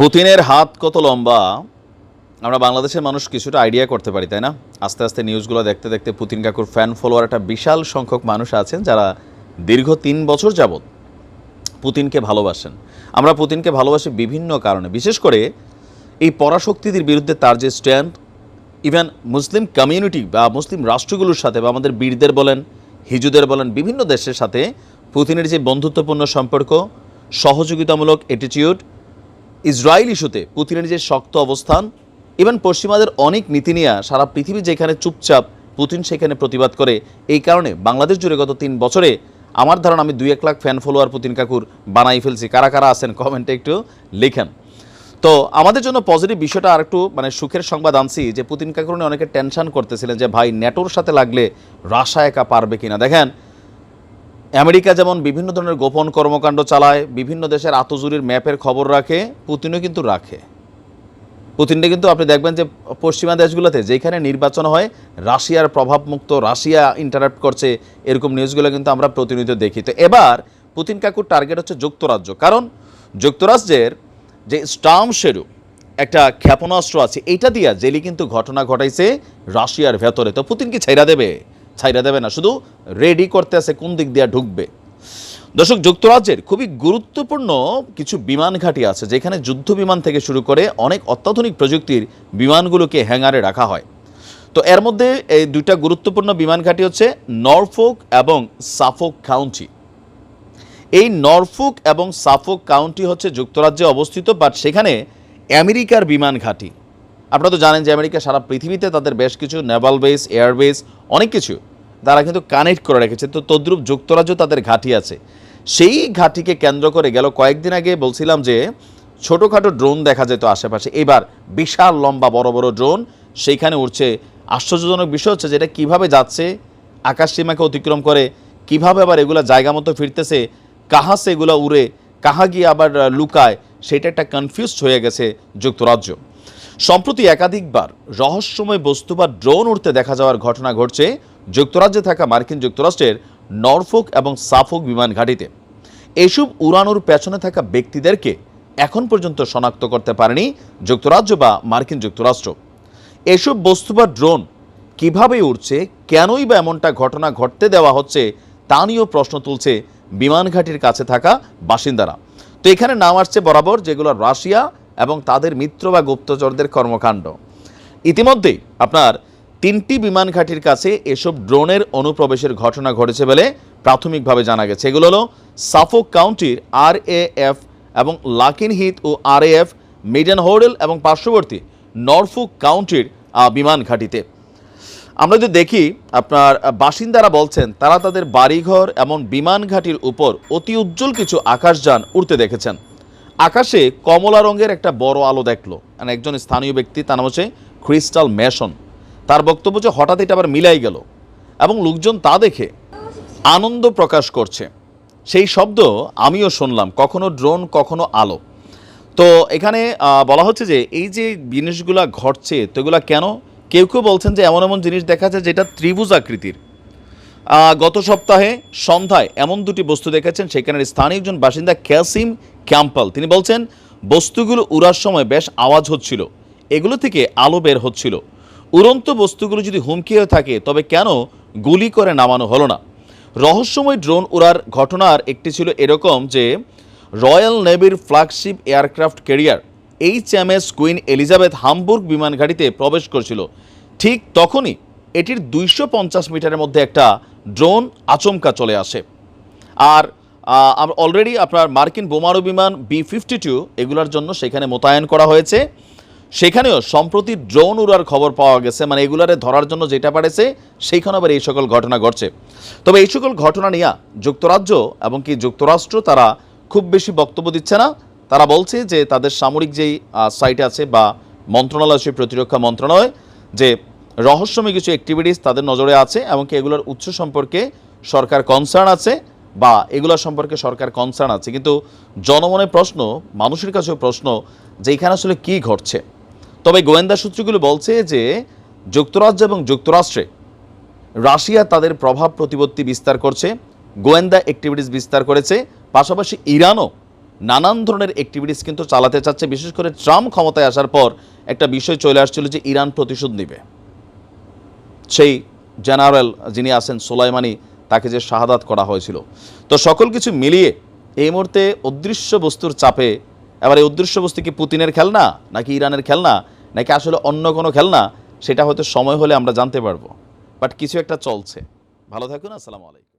পুতিনের হাত কত লম্বা? আমরা বাংলাদেশের মানুষ কিছুটা আইডিয়া করতে পারি, তাই না? আস্তে আস্তে নিউজগুলো দেখতে দেখতে পুতিন কাকুর ফ্যান ফলোয়ার একটা বিশাল সংখ্যক মানুষ আছেন যারা দীর্ঘ তিন বছর যাবৎ পুতিনকে ভালোবাসেন। আমরা পুতিনকে ভালোবাসি বিভিন্ন কারণে। বিশেষ করে এই পরাশক্তিদের বিরুদ্ধে তার যে স্ট্যান্ড ইভেন মুসলিম কমিউনিটি বা মুসলিম রাষ্ট্রগুলোর সাথে বা আমাদের বীরদের বলেন, হিজুদের বলেন, বিভিন্ন দেশের সাথে পুতিনের যে বন্ধুত্বপূর্ণ সম্পর্ক, সহযোগিতামূলক অ্যাটিটিউড ইসরায়েল ইস্যুতে পুতিনের যে শক্ত অবস্থান ইভেন পশ্চিমাদের অনেক নীতি নিয়ে সারা পৃথিবী যেখানে চুপচাপ পুতিন সেখানে প্রতিবাদ করে, এই কারণে বাংলাদেশ জুড়ে গত তিন বছরে আমার ধারণা আমি দুই এক লাখ ফ্যান ফলোয়ার পুতিন কাকুর বানাই ফেলছি। কারা কারা আছেন কমেন্টে একটু লিখেন। তো আমাদের জন্য পজিটিভ বিষয়টা আর একটু মানে সুখের সংবাদ আনছি যে পুতিন কাকুর অনেকে টেনশন করতেছিলেন যে ভাই নেটোর সাথে লাগলে রাশা একা পারবে কিনা। দেখেন আমেরিকা যেমন বিভিন্ন ধরনের গোপন কর্মকাণ্ড চালায়, বিভিন্ন দেশের আতজুরির ম্যাপের খবর রাখে, পুতিনও কিন্তু রাখে। পুতিনটা কিন্তু আপনি দেখবেন যে পশ্চিমা দেশগুলোতে যেখানে নির্বাচন হয়, রাশিয়ার প্রভাবমুক্ত, রাশিয়া ইন্টারাপ্ট করছে, এরকম নিউজগুলো কিন্তু আমরা প্রতিনিয়ত দেখি। তো এবার পুতিন কাকুর টার্গেট হচ্ছে যুক্তরাজ্য। কারণ যুক্তরাজ্যের যে স্টাম শেরু একটা ক্ষেপণাস্ত্র আছে, এইটা দিয়া জেলি কিন্তু ঘটনা ঘটাইছে রাশিয়ার ভেতরে। তো পুতিন কি ছাইরা দেবে? ছাইরা দেবে না, শুধু রেডি করতে আছে কোন দিক দিয়ে ঢুকবে। দর্শক, যুক্তরাজ্যের খুবই গুরুত্বপূর্ণ কিছু বিমান ঘাঁটি আছে, যেখানে যুদ্ধ বিমান থেকে শুরু করে অনেক অত্যাধুনিক প্রযুক্তির বিমানগুলোকে হ্যাঙ্গারে রাখা হয়। তো এর মধ্যে এই দুইটা গুরুত্বপূর্ণ বিমান ঘাঁটি হচ্ছে নরফোক এবং সাফোক কাউন্টি। এই নরফোক এবং সাফোক কাউন্টি হচ্ছে যুক্তরাজ্যে অবস্থিত বাট সেখানে আমেরিকার বিমান ঘাঁটি। আপনারা তো জানেন যে আমেরিকা সারা পৃথিবীতে তাদের বেশ কিছু নেভাল বেস এয়ারবেস অনেক কিছু। তারা কিন্তু কানেক্ট করে রেখেছে। তো তদ্রুপ যুক্তরাজ্য তাদের ঘাঁটি আছে। সেই ঘাঁটিকে কেন্দ্র করে গেল কয়েকদিন আগে বলছিলাম যে, ছোটোখাটো ড্রোন দেখা যেত আশেপাশে। এবার বিশাল, লম্বা, বড় বড় ড্রোন, সেইখানে উঠছে আশ্চর্যজনক বিষয় হচ্ছে যেটা কীভাবে যাচ্ছে, আকাশ সীমাকে অতিক্রম করে, কীভাবে আবার এগুলা জায়গা মতো ফিরতেছে, কাহা সে এগুলো উড়ে, কাহা গিয়ে আবার লুকায়, সেটা একটা কনফিউজড হয়ে গেছে যুক্তরাজ্য। সম্প্রতি একাধিকবার রহস্যময় বস্তু বা ড্রোন উড়তে দেখা যাওয়ার ঘটনা ঘটছে। যুক্তরাজ্যে থাকা মার্কিন যুক্তরাষ্ট্রের নরফোক এবং সাফোক বিমান ঘাঁটিতে। এসব উড়ানোর পেছনে থাকা ব্যক্তিদেরকে এখন পর্যন্ত শনাক্ত করতে পারেনি যুক্তরাজ্য বা মার্কিন যুক্তরাষ্ট্র। এসব বস্তু বা ড্রোন কীভাবে উড়ছে, কেনই বা এমনটা ঘটনা ঘটতে দেওয়া হচ্ছে, তা নিয়েও প্রশ্ন তুলছে বিমান ঘাঁটির কাছে থাকা বাসিন্দারা। তো এখানে নাম আসছে বরাবর, যেগুলো রাশিয়া এবং তাদের মিত্র বা গুপ্তচরদের কর্মকাণ্ড। ইতিমধ্যেই আপনার তিনটি বিমান ঘাঁটির কাছে এসব ড্রোনের অনুপ্রবেশের ঘটনা ঘটেছে বলে প্রাথমিকভাবে জানা গেছে। এগুলো হলো সাফোক কাউন্টির আর এফ এবং লাকিন হিথ ও আর এফ মিডেন হোডেল এবং পার্শ্ববর্তী নরফুক কাউন্টির বিমান ঘাঁটিতে। আমরা যদি দেখি, আপনার বাসিন্দারা বলছেন, তারা তাদের বাড়িঘর এমন বিমান ঘাঁটির উপর অতি উজ্জ্বল কিছু আকাশযান উড়তে দেখেছেন। আকাশে কমলা রঙের একটা বড় আলো দেখল। মানে একজন স্থানীয় ব্যক্তি, তার নাম হচ্ছে ক্রিস্টাল মেশন। তার বক্তব্য যে হঠাৎ এটা আবার মিলাই গেল এবং লোকজন তা দেখে আনন্দ প্রকাশ করছে। সেই শব্দ আমিও শুনলাম, কখনো ড্রোন, কখনো আলো। তো এখানে বলা হচ্ছে যে এই যে জিনিসগুলা ঘটছে তো এগুলা কেন? কেউ কেউ বলছেন যে এমন এমন জিনিস দেখা যায় যেটা ত্রিভুজ আকৃতির। গত সপ্তাহে সন্ধ্যায় এমন দুটি বস্তু দেখেছেন, সেখানের স্থানীয় একজন বাসিন্দা ক্যাসিম ক্যাম্পাল। তিনি বলছেন, বস্তুগুলো উড়ার সময় বেশ আওয়াজ হচ্ছিল। এগুলো থেকে আলো বের হচ্ছিল। উড়ন্ত বস্তুগুলো যদি হুমকি হয়ে থাকে, তবে কেন গুলি করে নামানো হলো না? রহস্যময় ড্রোন উড়ার ঘটনার একটি ছিল এরকম যে, royal নেভির flagship aircraft carrier H M S Queen Elizabeth Hamburg বিমান ঘাঁটিতে প্রবেশ করছিল। ঠিক তখনই এটির দুইশো পঞ্চাশ মিটারের মধ্যে একটা ড্রোন আচমকা চলে আসে। আর অলরেডি আপনার মার্কিন বোমারু বিমান বি ফিফটি টু এগুলোর জন্য সেখানে মোতায়েন করা হয়েছে। সেখানেও সম্প্রতি ড্রোন উড়ার খবর পাওয়া গেছে মানে এগুলারে ধরার জন্য যেটা পারেছে সেইখানে আবার এই সকল ঘটনা ঘটছে। তবে এই সকল ঘটনা নিয়ে যুক্তরাজ্য এবং কি যুক্তরাষ্ট্র তারা খুব বেশি বক্তব্য দিচ্ছে না। তারা বলছে যে তাদের সামরিক যেই সাইট আছে বা মন্ত্রণালয়, সেই প্রতিরক্ষা মন্ত্রণালয়, যে রহস্যময় কিছু অ্যাক্টিভিটিস তাদের নজরে আছে এমনকি এগুলোর উৎস সম্পর্কে সরকার কনসার্ন আছে বা এগুলো সম্পর্কে সরকার কনসার্ন আছে। কিন্তু জনমনের প্রশ্ন, মানুষের কাছেও প্রশ্ন যে এখানে আসলে কী ঘটছে? তবে গোয়েন্দা সূত্রগুলো বলছে যে যুক্তরাজ্য এবং যুক্তরাষ্ট্রে রাশিয়া তাদের প্রভাব প্রতিপত্তি বিস্তার করছে, গোয়েন্দা অ্যাক্টিভিটিস বিস্তার করেছে, পাশাপাশি ইরানও নানান ধরনের অ্যাক্টিভিটিস কিন্তু চালাতে চাচ্ছে, বিশেষ করে ট্রাম্প ক্ষমতায় আসার পর একটা বিষয় চলে আসছিল যে ইরান প্রতিশোধ নেবে। সেই জেনারেল যিনি আছেন সোলাইমানি, তাকে যে শাহাদাত করা হয়েছিল। তো সকল কিছু মিলিয়ে এই মুহূর্তে অদৃশ্য বস্তুর চাপে, এবার এই অদৃশ্য বস্তু কি পুতিনের খেলনা নাকি ইরানের খেলনা? নাকি আসলে অন্য কোনো খেলনা? সেটা হয়তো সময় হলে আমরা জানতে পারব। বাট কিছু একটা চলছে। ভালো থাকুন, আসসালামু আলাইকুম।